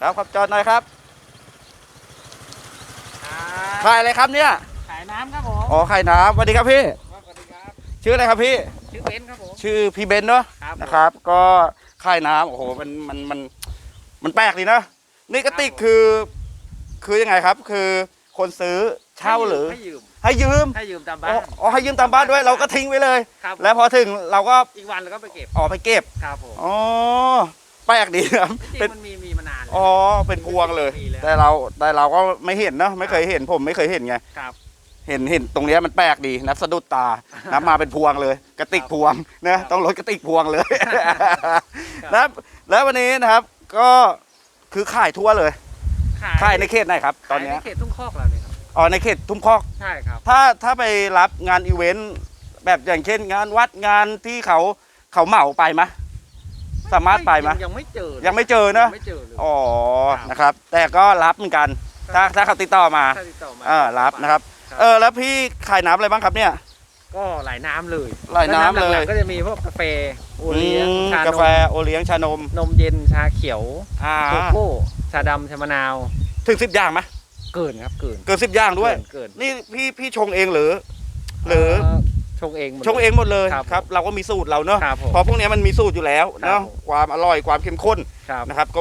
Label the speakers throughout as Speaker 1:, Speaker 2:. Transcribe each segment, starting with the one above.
Speaker 1: ครับครับจอดหน่อยครับ
Speaker 2: ครับ
Speaker 1: ขายอะไรครับเนี่ย
Speaker 2: ขายน้ำครับผม
Speaker 1: อ๋อขายน้ำสวัสดีครับพี่
Speaker 2: สวัสดีครับ
Speaker 1: ชื่ออะไรครับพี่
Speaker 2: ชื่อเบนซ์ครับผม
Speaker 1: ชื่อพี่เบนซ์เนาะ
Speaker 2: ครับผม
Speaker 1: นะครับ ก็ขายน้ำโอ้โหมันมันมันมันแปลกดีนะนี่กระติก
Speaker 2: ครับผม
Speaker 1: คือ คือยังไงครับ คือคนซื้อเช่าหรือ
Speaker 2: ให้ยืม
Speaker 1: ให้ยืม
Speaker 2: ให้ยืมตาม
Speaker 1: อ๋
Speaker 2: บ้า
Speaker 1: อนอ๋อให้ยืมตามบ้านด้วยเราก็ทิ้งไว้เลย
Speaker 2: ครับ
Speaker 1: แล้วพอถึงเราก็
Speaker 2: อีกวันเราก็ไปเก็บ
Speaker 1: ออกไปเก็บ
Speaker 2: ครับผม
Speaker 1: อ๋อ แปลกดีครับ
Speaker 2: จริง
Speaker 1: เป็น
Speaker 2: ๆมันมีมีมานานแล้ว
Speaker 1: อ๋อเป็นพวงเลย
Speaker 2: มีแล้ว
Speaker 1: แต่เราแต่เราก็ไม่เห็นเนาะไม่เคยเห็นผมไม่เคยเห็นไง
Speaker 2: ครับ
Speaker 1: เห็นเห็นตรงเนี้ยมันแปลกดีนะสะดุดตานะมาเป็นพวงเลย กระติกพวงนะต้องลดกระติกพวงเลยนะครับแล้ววันนี้นะครับก็คือขายทั่วเลยขายในเขตไหนครับ ตอนเนี้ย
Speaker 2: ขายในเขตทุ่งคอกเราเลยครับ
Speaker 1: อ๋อในเขตทุ่งคอก
Speaker 2: ใช่ครับ
Speaker 1: ถ้าถ้าไปรับงานอีเวนต์แบบอย่างเช่นงานวัดงานที่เขาเขาเหมาไปไหมย สามารถไปไหมย
Speaker 2: ยังไม่เจอ
Speaker 1: ยังไม่เจอเนอะ
Speaker 2: ยังไม่เจอเลย
Speaker 1: อ๋อ
Speaker 2: ครับ
Speaker 1: นะครับ แต่ก็รับเหมือนกัน ถ้าถ้าเขาติดต่อมา
Speaker 2: ถ้าติดต่อมา
Speaker 1: เออรับนะครับ
Speaker 2: ครับ
Speaker 1: เออแล้วพี่ขายน้ำอะไรบ้างครับเนี่ย
Speaker 2: ก็หลายน้ำเลย
Speaker 1: หลายน้ำเลย
Speaker 2: แวกๆก็จะมีพวกกาแฟโอเลี้ยง
Speaker 1: อืม
Speaker 2: ชาน
Speaker 1: กามแฟโอเลี้ยงชานม
Speaker 2: นมเย็นชาเขียว
Speaker 1: อ่า
Speaker 2: โกโก้ชาดำชามะนาว
Speaker 1: ถึงสิบอย่างไหม
Speaker 2: เกินครับเกิน
Speaker 1: เกินสิบอย่างด้วย
Speaker 2: เกินเกิน
Speaker 1: นี่พี่พี่ชงเองหรือ หรือ
Speaker 2: ชงเองหมด
Speaker 1: ชงเองหมดเลย
Speaker 2: ครับ
Speaker 1: ครับเราก็มีสูตรเราเนาะ
Speaker 2: ครับผม
Speaker 1: เพราะพวกเนี้ยมันมีสูตรอยู่แล้ว
Speaker 2: ครับ
Speaker 1: เนาะ
Speaker 2: ผม
Speaker 1: ความอร่อยความเข้มข้น
Speaker 2: ครับ
Speaker 1: นะครับก็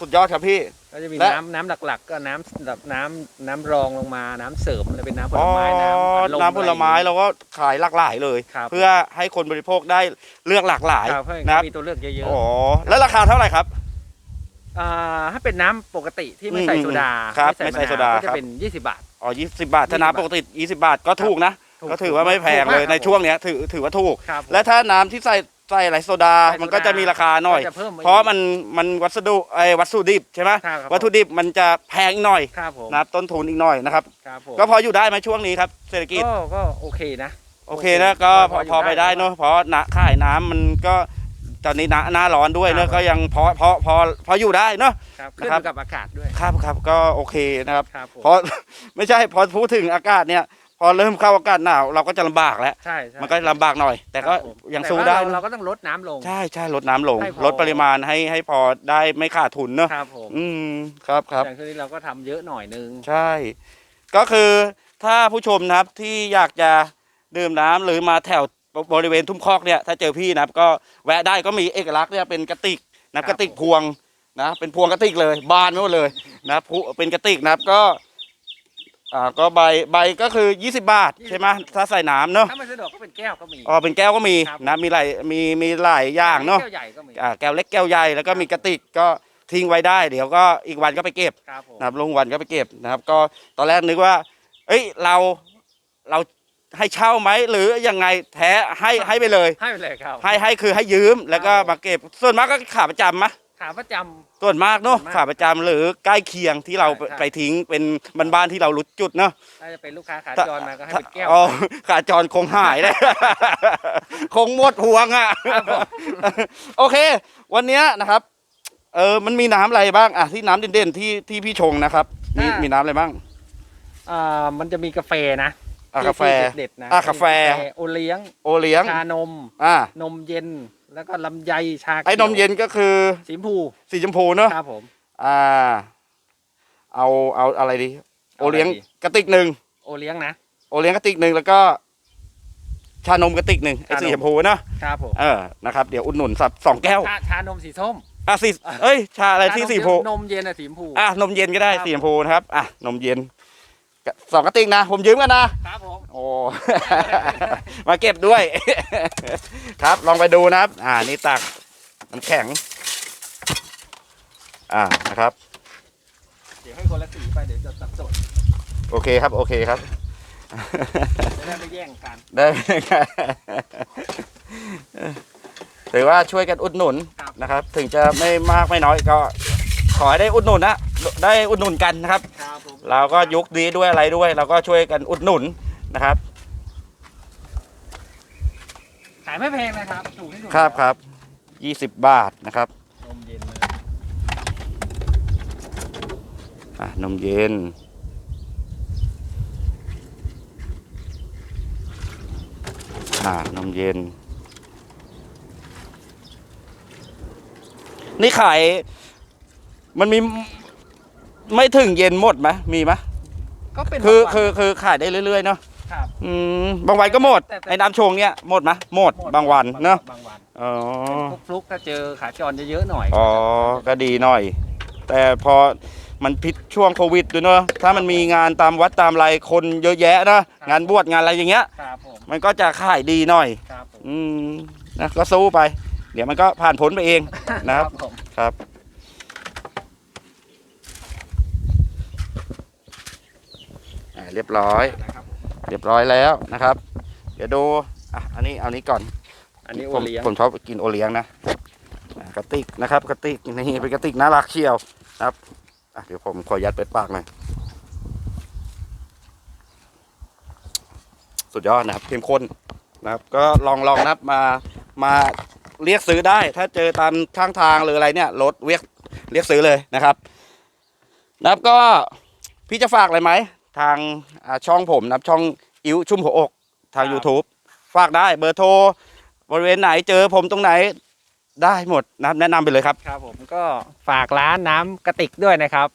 Speaker 1: สุดยอดครับพี่
Speaker 2: ก็จะมี
Speaker 1: และ
Speaker 2: น้ำน้ำหลักๆ ก็น้ำแบบน้ำน้ำรองลงมา น้ำเสริมจะเป็นน้ำผ
Speaker 1: อ๋
Speaker 2: ล
Speaker 1: อ
Speaker 2: ไม้น้ำอัดลม
Speaker 1: น้ำผลไม้
Speaker 2: อะร
Speaker 1: เราก็ขายหลากหลายเลย
Speaker 2: ครับ
Speaker 1: เพื่อให้คนบริโภคได้เลือกหลากหลาย
Speaker 2: ครับเพื่อ
Speaker 1: นะครับ
Speaker 2: มีตัวเลือกเยอะ
Speaker 1: อ๋อแล้วราคาเท่าไหร่ครับ
Speaker 2: ๆอ่าถ้าเป็นน้ำปกติที่ไม่ใส่
Speaker 1: อืม
Speaker 2: โซดา
Speaker 1: ครับไม่ใส่
Speaker 2: มะนว
Speaker 1: โซดา
Speaker 2: ก็
Speaker 1: ค
Speaker 2: จะ
Speaker 1: รับ
Speaker 2: เป็น 20 บาท
Speaker 1: อ๋อยี่สิบบาทถ้าน้ำปกติยี่สิบบาทก็ถูกนะ
Speaker 2: ถู ก
Speaker 1: ก็ถือว่าไม่แพงเลย
Speaker 2: ถูกมาก
Speaker 1: ในช่วงเนี้ยถือถือว่าถูก
Speaker 2: ครับ
Speaker 1: และถ้าน้ำที่ใส่ใส่อะไรโซดา
Speaker 2: ใส่โซดา
Speaker 1: มันก็จะมีราคาหน่อย
Speaker 2: ก็จะเพิ่มม
Speaker 1: เพราะมันมันวัสดุไอ้วัสดุดิบใช่ไหม
Speaker 2: ครับครับ
Speaker 1: วัตถุดิบมันจะแพงอีกหน่อย
Speaker 2: ครับผม
Speaker 1: นะครับต้นทุนอีกหน่อยนะครับ
Speaker 2: ครับผม
Speaker 1: ก็พออยู่ได้ไหมช่วงนี้ครับเศรษฐกิจ
Speaker 2: ก็ก็โอเคนะ
Speaker 1: โอเคนะก็พอ
Speaker 2: พออยู่
Speaker 1: พอไป
Speaker 2: ได้
Speaker 1: ได้เนอะเพราะหนาขายน้ำมันก็ตอนนี้หน้าหน้าร้อนด้วย
Speaker 2: ครั
Speaker 1: เนอะ
Speaker 2: บ
Speaker 1: ก็ยังพอพอพอพออยู่ได้เนอะ
Speaker 2: ครับ
Speaker 1: นะ
Speaker 2: ขึ้น
Speaker 1: ครับ
Speaker 2: อยู่กับอากาศด้วย
Speaker 1: ครับครับก็โอเคนะครับ
Speaker 2: ครับผม
Speaker 1: เพราะ ไม่ใช่พอพูดถึงอากาศเนี่ย พอเริ่มเข้าอากาศหนาวเราก็จะลำบากแล้ว
Speaker 2: ใช่ใช่
Speaker 1: มันก็ลำบากหน่อย แต่ก็
Speaker 2: ครับผม
Speaker 1: ยัง
Speaker 2: แต่
Speaker 1: สู้
Speaker 2: ว่า
Speaker 1: ได้
Speaker 2: เรา
Speaker 1: นะ
Speaker 2: เราก็ต้องลดน้ำลง
Speaker 1: ใช่ใช่ลดน้ำลง
Speaker 2: ให้พอ
Speaker 1: ลดปริมาณให้ให้พอได้ไม่ขาดทุนเนอะ
Speaker 2: ครับผม
Speaker 1: อืมครับครับ
Speaker 2: อย่างที่นี้เราก็ทำเยอะหน่อยนึง
Speaker 1: ใช่ ก็คือถ้าผู้ชมนะครับที่อยากจะดื่มน้ำหรือมาแถวบริเวณทุ่มคอกเนี่ยถ้าเจอพี่นะครับก็แวะได้ก็มีเอกลักษณ์เนี่ยเป็นกระติกนะครับกระติกพวงนะเป็นพวงกระติกเลยบานไม่หมดเลยนะพุเป็นกระติกนะครับก็ อ่าก็ใบใบก็คือ 20 บาทใช่ไหมถ้าใส่น้ำเนาะ
Speaker 2: ถ้าไม่สะดวกก็เป็นแก้วก็มี
Speaker 1: อ๋อเป็นแก้วก็มี
Speaker 2: ครับ
Speaker 1: นะมีหลายมีมีหลายอย่างเนาะ
Speaker 2: แก้วใหญ่ก็มี
Speaker 1: อ่าแก้วเล็กแก้วใหญ่แล้วก็มีกระติกก็ทิ้งไว้ได้ เดี๋ยวก็อีกวันก็ไปเก็บ
Speaker 2: ครับผม
Speaker 1: นะครับลุงวันก็ไปเก็บนะครับ ก็ตอนแรกนึกว่า เอ้ยเราเราให้เช่าไหมหรือยังไงแท้ให้ให้ไปเลย
Speaker 2: ให้ไปเลยครับ
Speaker 1: ให้ให้คือให้ยืมแล้วก็
Speaker 2: ครับ
Speaker 1: มาเก็บส่วนมากก็ขาประจำมะ
Speaker 2: ขาประจำ
Speaker 1: ส่วนมากเนาะ
Speaker 2: ส่วนมาก
Speaker 1: ขาประจำหรือใกล้เคียงที่เรา
Speaker 2: ใช่ใช่
Speaker 1: ไปทิ้งเป็นบ้านๆที่เรารู้จุดเนาะ
Speaker 2: ถ้าจะเป็นลูกค้าขาจรมาก็ให้เป็นแก้ว
Speaker 1: อ๋อขาจรคงหายเลย คงหมดห่วงอะ
Speaker 2: ครับผม
Speaker 1: โอเค วันเนี้ยนะครับ เออมันมีน้ำอะไรบ้างอะที่น้ำเด่นๆที่ที่พี่ชงนะครับ มี
Speaker 2: อ่ามี
Speaker 1: มีน้ำอะไรบ้าง
Speaker 2: อ่ามันจะมีกาแฟนะ
Speaker 1: อะ
Speaker 2: ที่
Speaker 1: กาแฟ
Speaker 2: ที่เด็ดๆนะ
Speaker 1: อะกาแฟ
Speaker 2: โอเลี้ยง
Speaker 1: โอเลี้ยง
Speaker 2: ชานม
Speaker 1: อ่า
Speaker 2: นมเย็น แล้วก็ลำไยชาขียว
Speaker 1: ไอ้นมเย็นก็คือ
Speaker 2: สีชมพู
Speaker 1: สีชมพูเนาะ
Speaker 2: ครับผม
Speaker 1: อ่า เอาเอาอะไรดี โอ
Speaker 2: เอาอะไร
Speaker 1: เลี้ยง
Speaker 2: ดี
Speaker 1: กระติกหนึ่ง
Speaker 2: โอเลี้ยงนะ
Speaker 1: โอเลี้ยงกระติกหนึ่งแล้วก็ ชานมกระติกหนึ่งไอ้
Speaker 2: ชานม
Speaker 1: สีชมพูเนาะ
Speaker 2: ครับผม
Speaker 1: เออนะครับเดี๋ยวอุดหนุนสับสองแก้ว
Speaker 2: ชาชานมสีส้ม
Speaker 1: อะสีเอ้ย ชาอะไรที่สีชมพู
Speaker 2: นมเย็นอะสีชมพู
Speaker 1: อะนมเย็นก็ได้
Speaker 2: ครับ
Speaker 1: สีชมพูนะครับอะนมเย็นกะสองกระติกนะ ผมยืมกันนะ
Speaker 2: ครับผม
Speaker 1: โอ้ มาเก็บด้วย ครับลองไปดูนะครับ อ่านี่ตักน้ำแข็ง อ่านะครับ
Speaker 2: เดี๋ยวให้คนละสีไปเดี๋ยวจะสับสน
Speaker 1: โอเคครับ โอเคครับ
Speaker 2: จะได้ไม่แย่งกัน
Speaker 1: ได้ถือว่าช่วยกันอุดหนุน
Speaker 2: ครับ
Speaker 1: นะครับ ถึงจะไม่มากไม่น้อยก็ขอให้ได้อุดหนุนนะได้อุดหนุนกันนะครับ
Speaker 2: ครับผม
Speaker 1: เราก็ยุคนี้ด้วยอะไรด้วย เราก็ช่วยกันอุดหนุน นะครับ
Speaker 2: ขายไม่แพงนะครับถูกที่สุด
Speaker 1: ครับครับยี่สิบบาทนะครับ
Speaker 2: นมเย็นเลย
Speaker 1: อะนมเย็น อ่านมเย็น นี่ขาย มันมีไม่ถึงเย็นหมดไหมมีไหม
Speaker 2: ก็เป็น
Speaker 1: คือบา
Speaker 2: งวัน
Speaker 1: คือคือขายได้เรื่อยๆเนาะ
Speaker 2: ครับ
Speaker 1: อืมบางวันก็หมด
Speaker 2: แต่แต่
Speaker 1: ไอ้น้ำชงเนี่ยหมดไหมหมดบางวันเนาะ
Speaker 2: บางวัน
Speaker 1: อ๋อ
Speaker 2: เป็นฟลุกๆถ้าเจอขาจรเยอะๆหน่อย
Speaker 1: อ๋อก็ดีหน่อย แต่พอมันพิษช่วงโควิดด้วยเนาะถ้ามันมีงานตามวัดตามอะไรคนเยอะแยะนะงานบวชงานอะไรอย่างเงี้ย
Speaker 2: ครับผม
Speaker 1: มันก็จะขายดีหน่อย
Speaker 2: ครับผม
Speaker 1: อืมนะก็สู้ไป เดี๋ยวมันก็ผ่านพ้นไปเองนะครับ
Speaker 2: ผม
Speaker 1: ครับ อ่าเรียบร้อย
Speaker 2: นะค รับ
Speaker 1: เรียบร้อยแล้วนะครับ เดี๋ยวดูอะอันนี้เอานี้ก่อน
Speaker 2: อันนี้โอ
Speaker 1: ผม
Speaker 2: เลี้ยง
Speaker 1: ผมชอบกินโอเลี้ยงนะอะกระติกนะครับกระติกนี่เป็นกระติกน่ารักเชียวนะครับอะเดี๋ยวผมขอยัดเปิดปากหน่อยสุดยอดนะครับเข้มข้นนะครับ ก็ลองลองนะครับมามาเรียกซื้อได้ ถ้าเจอตามข้างทางหรืออะไรเนี่ยรถเรียกเรียกซื้อเลยนะครับ นะครับก็พี่จะฝากอะไรไหม ทางอ่าช่องผมนะครับช่องอิ๋วชุ่มหัวอกทาง YouTube ฝากได้เบอร์โทรบริเวณไหนเจอผมตรงไหนได้หมดนะครับแนะนำไปเลยครับ
Speaker 2: ครับผมก็ฝากร้านน้ำกระติกด้วยนะครับ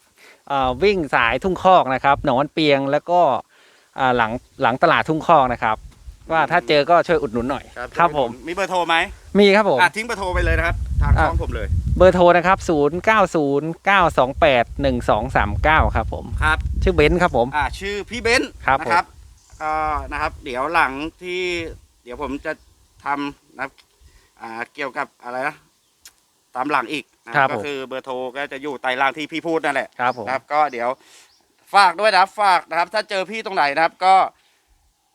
Speaker 2: เอ่อวิ่งสายทุ่งคอกนะครับหนองวันเปียงแล้วก็อ่าหลังหลังตลาดทุ่งคอกนะครับ ว่าถ้าเจอก็ช่วยอุดหนุนหน่อยครับผม
Speaker 1: มีเบอร์โทรไหม
Speaker 2: มีครับผม
Speaker 1: อะทิ้งเบอร์โทรไปเลยนะครับ ทาง
Speaker 2: อะ
Speaker 1: ช่องผมเลย
Speaker 2: เบอร์โทรนะครับ 0 9 0 9 2 8 1 2 3 9 ครับผม
Speaker 1: ครับ
Speaker 2: ชื่อเบนซ์ครับผม
Speaker 1: อ่าชื่อพี่เบนซ์
Speaker 2: ครับ
Speaker 1: นะครับก็นะครับ เดี๋ยวหลังที่เดี๋ยวผมจะทำนะครับอ่าเกี่ยวกับอะไรนะตามหลังอีกนะครับก็
Speaker 2: ผม
Speaker 1: คือเบอร์โทรก็จะอยู่ใต้ล่างที่พี่พูดนั่นแหละ
Speaker 2: ครับผม
Speaker 1: นะครับ ก็เดี๋ยวฝากด้วยนะครับฝากนะครับ ถ้าเจอพี่ตรงไหนนะครับ ก็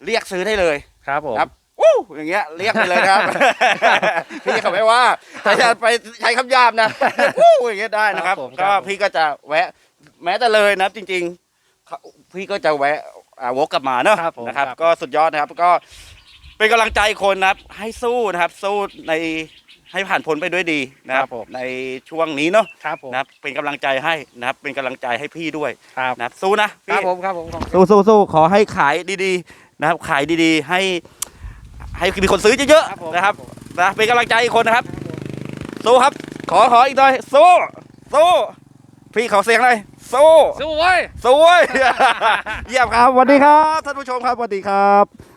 Speaker 1: เรียกซื้อได้เลย
Speaker 2: ครับผม
Speaker 1: ครับวู้อย่างเงี้ยเรียกไปเลยนะครับ พี่เขาไม่ว่าแต่อย่าไปใช้คำหยาบนะวู้อย่างเงี้ยได้นะครับ
Speaker 2: ครับผม
Speaker 1: ก็
Speaker 2: ครับผม
Speaker 1: พี่ก็จะแวะ แม้แต่เลยนะครับ จริงๆเขาพี่ก็จะแวะอ่าวกกลับมาเนอะ
Speaker 2: ครับผม
Speaker 1: นะครับ
Speaker 2: ครับ
Speaker 1: ก็สุดยอดนะครับ ก็เป็นกำลังใจคนนะครับ ให้สู้นะครับ สู้ในให้ผ่านพ้นไปด้วยดีนะครับในช่วงนี้เนาะ
Speaker 2: ครับผม
Speaker 1: นะครับ เป็นกำลังใจให้นะครับ เป็นกำลังใจให้พี่ด้วย
Speaker 2: ครับ
Speaker 1: นะครับ สู้นะ
Speaker 2: ครั
Speaker 1: พี่
Speaker 2: บผมครับผมขอบคุณ
Speaker 1: สู้สู้สู้ขอให้ขายดีๆ นะครับ ขายดีๆ ให้ให้มีคนซื้อเยอะ
Speaker 2: ครับผม
Speaker 1: ๆนะครับนะเป็นกำลังใจอีกคนนะครับสู้ครับ ขอขออีกหน่อยสู้สู้พี่เขาเสียงหน่อยสู้
Speaker 2: สู้เว้ย
Speaker 1: สู้เว้ย เยี่ยมครับสวัสดีครับท่านผู้ชมครับสวัสดีครับ